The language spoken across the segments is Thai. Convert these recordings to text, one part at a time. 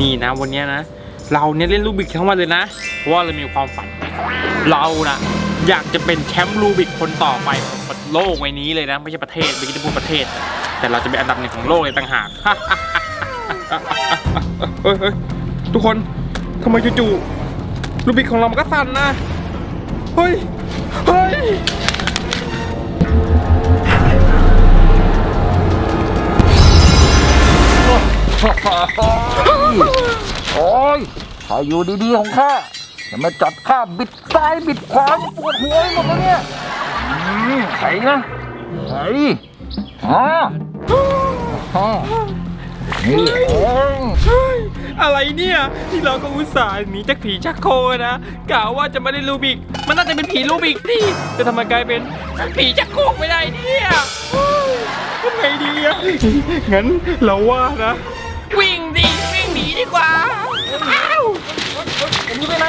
นี่นะวันนี้นะ เราเนี่ยเล่นรูบิกทั้งวันเลยนะเพราะว่าเรามีความฝัน เรานะอยากจะเป็นแชมป์รูบิกคนต่อไปของโลกใบนี้เลยนะ ไม่ใช่ประเทศไม่ใช่พูดประเทศ แต่เราจะเป็นอันดับหนึ่งของโลกเลยต่างหากเฮ้ยเฮ้ยทุกคนทำไมจู่ๆรูบิกของเรามันก็สั่นนะเฮ้ยเฮ้ย โอ้ยถ้าอยู่ดีๆของข้าจะมาจับข้าบิดซ้ายบิดขวาปวดหัวไปหมดแล้วเนี่ยใครนะใครอ๋ออ๋อนี่เองอะไรเนี่ย ที่เราก็อุตส่าห์หนีจากผีชักโครกนะกล่าวว่าจะไม่ได้รูบิก มันน่าจะเป็นผีรูบิกสิจะทำไมกลายเป็นผีชักโครกไม่ได้เนี่ยทำไงดีอะงั้นเราว่านะ ดีกว่าอ้าวจะหนีไปไหน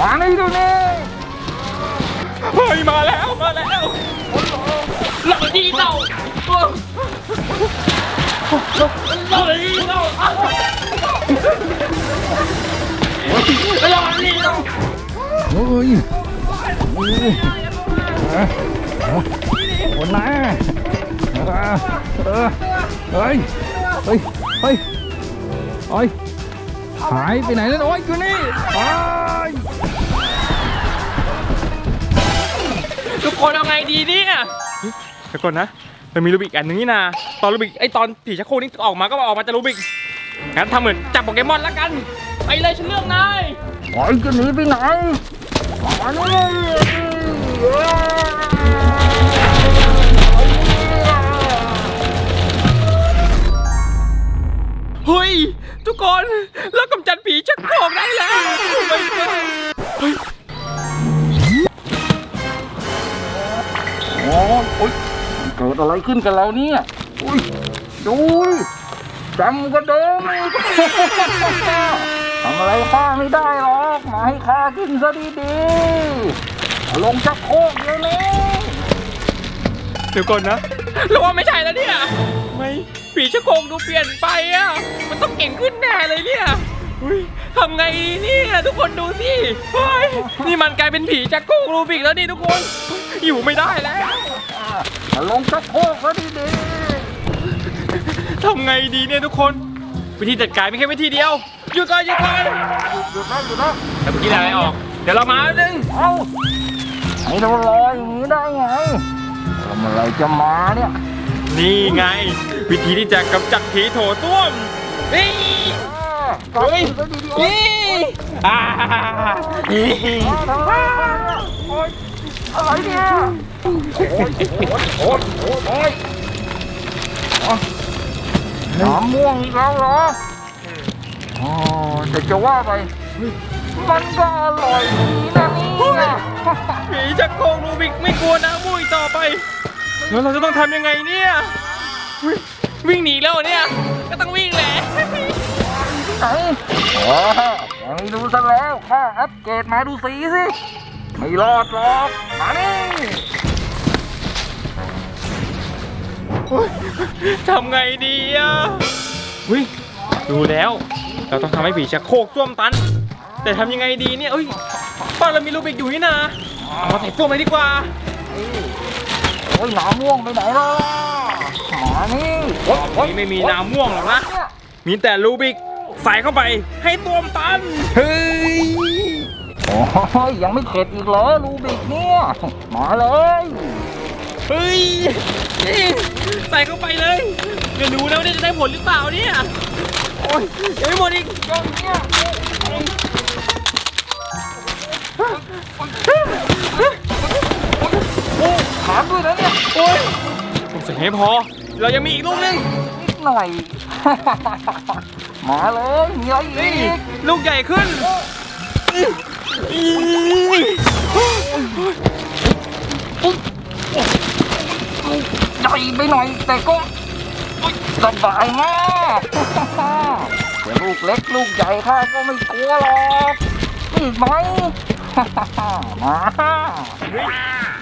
มานี่ดูนี่เฮ้ยมาแล้วมาแล้วหลังดีเต่าเฮ้ยหลังดีเต่าหลังดีเต่าเฮ้ยคนนะเออเฮ้ยเฮ้ยเฮ้ย เฮ้ยหายไปไหนแล้วโอ้ยอยู่นี่ไอ้ยทุกคนเอาไงดีเนี่ยเดี๋ยวก่อนนะ มันมีรูบิกอันนึงนี่นาตอนรูบิกไอตอนผีชักโครกนี่ออกมาก็ออกมาจากรูบิก งั้นทำเหมือนจับโปเกมอนละกัน ไปเลยฉันเลือกนายไอ้จะหนีไปไหนมานี่ กคนเรากำจัดผีชักโครกได้แล้วโอ้ my god เฮ้ยโอ้ยโอ๊ยเกิดอะไรขึ้นกับเราเนี่ยอุ้ยดูดิจำก็เดิมอีกทำอะไรข้าไม่ได้หรอกมาให้ข้ากินซะดีๆลงชักโครกเดี๋ยวนี้เดี๋ยวก่อนนะเราว่าไม่ใช่แล้วเนี่ยไม่ ผีชักโครกดูเปลี่ยนไปอะ มันต้องเก่งขึ้นแน่เลยเนี่ยอุ้ยทำไงดีเนี่ยทุกคนดูสิเฮ้ยนี่มันกลายเป็นผีชักโครกรูบิกแล้วนี่ทุกคนอยู่ไม่ได้แล้ว มาลงชักโครกซะดีทำไงดีเนี่ยทุกคน วิธีจัดการไม่แค่วิธีเดียวหยุดก่อนหยุดก่อนๆหยุดนะหยุดนะแต่เมื่อกี้อะไรออก เดี๋ยวเรามาแป๊บนึงเอ้าให้เราลอยอย่างนี้ได้ไงทำอะไรจะมาเนี่ย นี่ไง วิธีที่จะกำจัดผีโถส้วมนี่เฮ้ยซะดีๆนี่อ่านี่ทำไมโอ๊ยอะไรเนี่ยโอ๊ยโอ๊ยโอ๊ยโอ๊ยอ๋อน้ำม่วงอีกแล้วเหรออ๋อแต่จะว่าไป มันก็อร่อยดีนะเนี่ยผีจะโกงรูบิกไม่กลัวน้ำมุ้ยต่อไป แล้วเราจะต้องทำยังไงเนี่ยอุ๊ยวิ่งหนีแล้วเหรอเนี่ย ก็ต้องวิ่งแหละไหนอ๋อยังไม่ดูซะแล้วข้าอัปเกรดมาดูสีสิ ไม่รอดหรอก มานี่ ทำไงดีอะวิดูแล้ว เราต้องทำให้ผีชักโครกส้วมตัน แต่ทำยังไงดีเนี่ยเอ้ยบ้านเรามีรูบิกอยู่นี่นะเอามาใส่ส้วมเลยดีกว่าโอ้ยหนาม่วงไปไหนล่ะมานี่โอ๊ยโอ๊ยนี่ไม่มีน้ำม่วงหรอกนะเนี่ยมีแต่รูบิกใส่เข้าไปให้ส้วมตัน เฮ้ย โอ้ยยังไม่เข็ดอีกเหรอรูบิกเนี่ย มาเลย เฮ้ยนี่ใส่เข้าไปเลยเดี๋ยวดูนะว่าเนี่ยจะได้ผลหรือเปล่าเนี่ย โอ้ยยังไม่หมดอีกเจ้าเนี่ยโอ้ถาม ด้วยนะเนี่ยโอ้ยผมใส่ให้พอ เรายังมีอีกลูกนึงนิดหน่อย มาเลยมีอะไรอีนี่กลูกใหญ่ขึ้นอีใหญ่ไปหน่อยแต่ก็สบายมากแต่ลูกเล็กลูกใหญ่ข้าก็ไม่กลัวหรอกนี่ไหม มา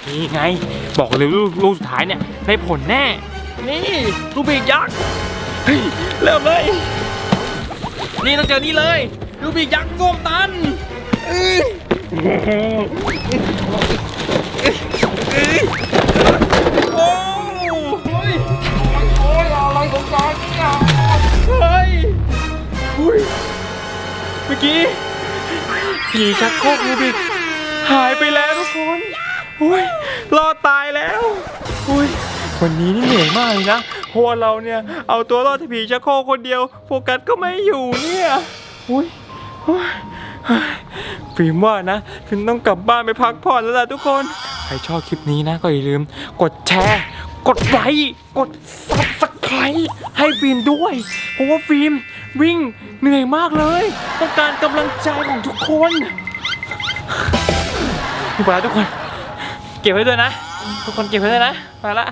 นี่ไง บอกเลยลูกลูกสุดท้ายเนี่ยได้ผลแน่ นี่ลูกบีกยักษ์เฮ้ยเริ่มเลย นี่ต้องเจอนี่เลย ลูบิกยักษ์ส้มตันเอ้ยโอ้เฮ้ยโอ้ยอะไรของกายเนี่ยเฮ้ยอุ้ยเมื่อกี้ผีชักโครกลูบิกหายไปแล้ว อุ้ยรอดตายแล้วอุ้ยวันนี้นี่เหนื่อยมากเลยนะเพราะว่าเราเนี่ยเอาตัวรอดที่ผีชักโครกคนเดียว โฟกัสก็ไม่อยู่เนี่ยอุ้ยฟิล์มว่านะฟิล์มต้องกลับบ้านไปพักผ่อนแล้วล่ะทุกคน ใครชอบคลิปนี้นะก็อย่าลืม กดแชร์ กดไลค์กดซับสไครต์ให้ฟิล์มด้วย เพราะว่าฟิล์มวิ่งเหนื่อยมากเลยต้องการกำลังใจของทุกคนพี่ปลาทุกคน ก็บไว้ด้วยนะ ทุกคนเก็บไว้ด้วยนะไปละ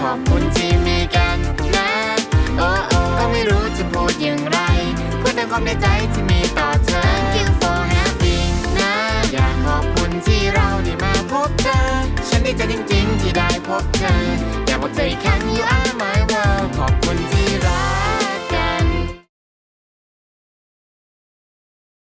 ขอบคุณที่มีกันนะโอ้โอ้ก็ไม่รู้จะพูดอย่างไร พูดแต่ความในใจที่มีต่อเธอ Thank you for having นะอยากขอบคุณที่เราได้มาพบเธอ ฉันดีใจจริงๆที่ได้พบเธออยากบอกเธออีกครั้ง you are my